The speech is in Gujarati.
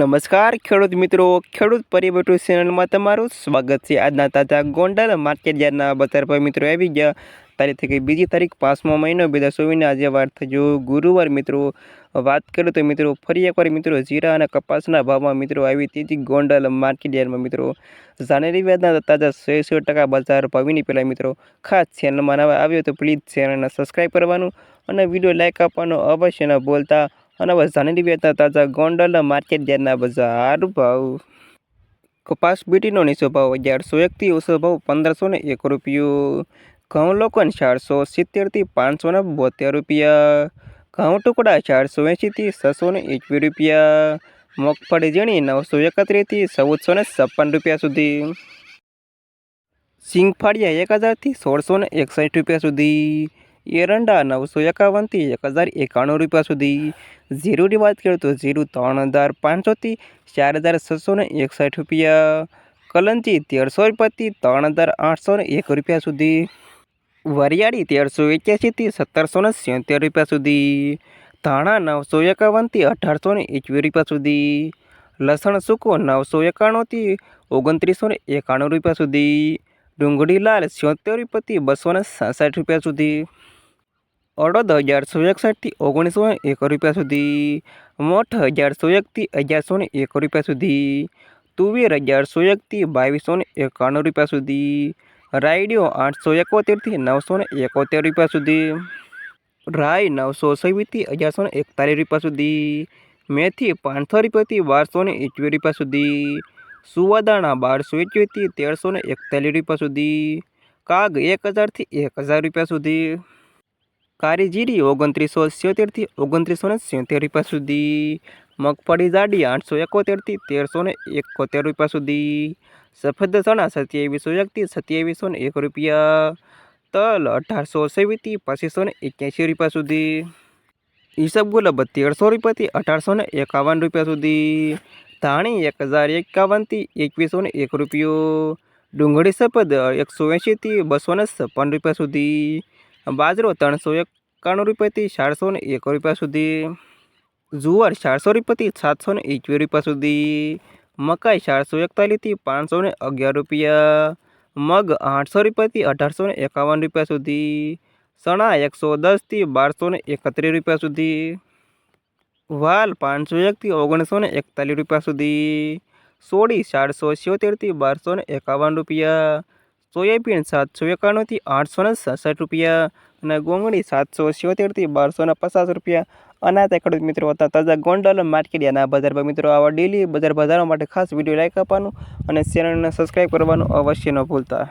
નમસ્કાર, ખેડૂત મિત્રો. ખેડૂત પરિવર્તન ચેનલમાં તમારું સ્વાગત છે. આજના તાજા ગોંડલ માર્કેટ યાર્ડના બજાર પર મિત્રો આવી ગયા. તારીખ થઈ બીજી તારીખ, પાંચમો મહિનો. બે હજાર ચોવીસના આજે વાર થજો. ગુરુવાર મિત્રો, વાત કરું તો મિત્રો, ફરી એકવાર મિત્રો, જીરા અને કપાસના ભાવમાં મિત્રો આવી તેજી ગોંડલ માર્કેટ યાર્ડમાં મિત્રો. જાન્યુઆરી વ્યાજના તાજા સો સો ટકા બજાર ભાવીની પહેલાં મિત્રો, ખાસ ચેનલમાં આવ્યો તો પ્લીઝ ચેનલને સબસ્ક્રાઈબ કરવાનું અને વીડિયો લાઇક આપવાનો અવશ્ય ન ભૂલતા. અને જાનેરી વ્યાજના તાજા ગોંડલ માર્કેટ યાર્ડના બજાર ભાવ. કપાસ બીટીનો નીચો ભાવ અગિયારસો એકથી ઓછો ભાવ પંદરસો ને એક રૂપિયો. ઘઉં લોકન ચારસો સિત્તેરથી પાંચસો ને બોતેર રૂપિયા. ઘઉં ટુકડા ચારસો એંશીથી છસો ને એકવીસ રૂપિયા. મગફળી ઝીણી નવસો એકત્રીસથી ચૌદસો ને છપ્પન રૂપિયા સુધી. સિંગફાળિયા એક હજારથી સોળસો ને એકસઠ રૂપિયા સુધી. એરંડા નવસો એકાવનથી એક હજાર એકાણું રૂપિયા સુધી. ઝીરુની વાત કરીએ તો ઝીરું ત્રણ હજાર પાંચસોથી ચાર હજાર છસો ને એકસઠ રૂપિયા. કલંજી તેરસો રૂપિયાથી ત્રણ હજાર આઠસો ને એક રૂપિયા સુધી. વરિયાળી તેરસો એક્યાસીથી સત્તરસો ને સિત્તેર રૂપિયા સુધી. ધાણા નવસો એકાવનથી અઢારસો ને એકવીસ રૂપિયા સુધી. લસણ સૂકો નવસો એકાણુંથી ઓગણત્રીસો ને એકાણું રૂપિયા સુધી. ડુંગળી લાલ સિત્તેર રૂપિયાથી બસો ને સાસઠ રૂપિયા સુધી. અડદ અગિયારસો એકસઠથી ઓગણીસો ને એક રૂપિયા સુધી. મોઠ અગિયારસો એકથી અગિયારસો ને એક રૂપિયા સુધી. તુવેર અગિયારસો એકથી બાવીસો ને એકાણું રૂપિયા સુધી. રાયડિયો આઠસો એકોતેરથી નવસો ને એકોતેર રૂપિયા સુધી. રાય નવસો છવ્વીસથી અગિયારસો ને એકતાલીસ રૂપિયા સુધી. મેથી પાંચસો રૂપિયાથી બારસો ને એકવીસ રૂપિયા સુધી. સુવાદાણા બારસો એકવીસથી તેરસો ને એકતાલીસ રૂપિયા સુધી. કાગ એક હજારથી એક હજાર રૂપિયા સુધી. કારીજીરી ઓગણત્રીસો સિત્તેરથી ઓગણત્રીસો ને સિત્તેર રૂપિયા સુધી. મગફળી જાડી આઠસો એકોતેરથી તેરસો ને એકોતેર રૂપિયા સુધી. સફેદ ચણા સત્યાવીસો એકથી સત્યાવીસો ને એક રૂપિયા. તલ અઢારસો છવ્વીસથી પચીસો ને એક્યાસી રૂપિયા સુધી. ઈસબગુલ તેરસો રૂપિયાથી અઢારસો ને એકાવન રૂપિયા સુધી. ધાણી એક હજાર એકાવનથી એકવીસો ને એક રૂપિયો. ડુંગળી સફેદ એકસો એંશીથી બસો ને છપ્પન રૂપિયા સુધી. બાજરો ત્રણસો એકાણું રૂપિયાથી ચારસો ને એક રૂપિયા સુધી. જુવાર ચારસો રૂપિયાથી સાતસો ને એકવીસ રૂપિયા સુધી. મકાઈ ચારસો એકતાલીસથી પાંચસો ને અગિયાર રૂપિયા. મગ આઠસો રૂપિયાથી અઢારસો ને એકાવન રૂપિયા સુધી. ચણા એકસો દસથી બારસો ને એકત્રીસ રૂપિયા સુધી. વાલ પાંચસો એકથી ઓગણીસો ને એકતાલીસ રૂપિયા સુધી. સોડી ચારસો સિત્તેરથી બારસો ને એકાવન રૂપિયા. સોયાબીન સાતસો એકાણુંથી આઠસો ને સડસઠ રૂપિયા. અને ગોંગળી સાતસો સિત્તેરથી બારસો ને પચાસ રૂપિયા. અનાથ ખેડૂત મિત્રો હતા તાજા ગોંડલ માર્કેટિયાના બજારમાં મિત્રો, આવા ડેલી બજાર બજારો માટે ખાસ વીડિયો લાઈક આપવાનું અને ચેનલને સબસ્ક્રાઈબ કરવાનું અવશ્ય ન ભૂલતા.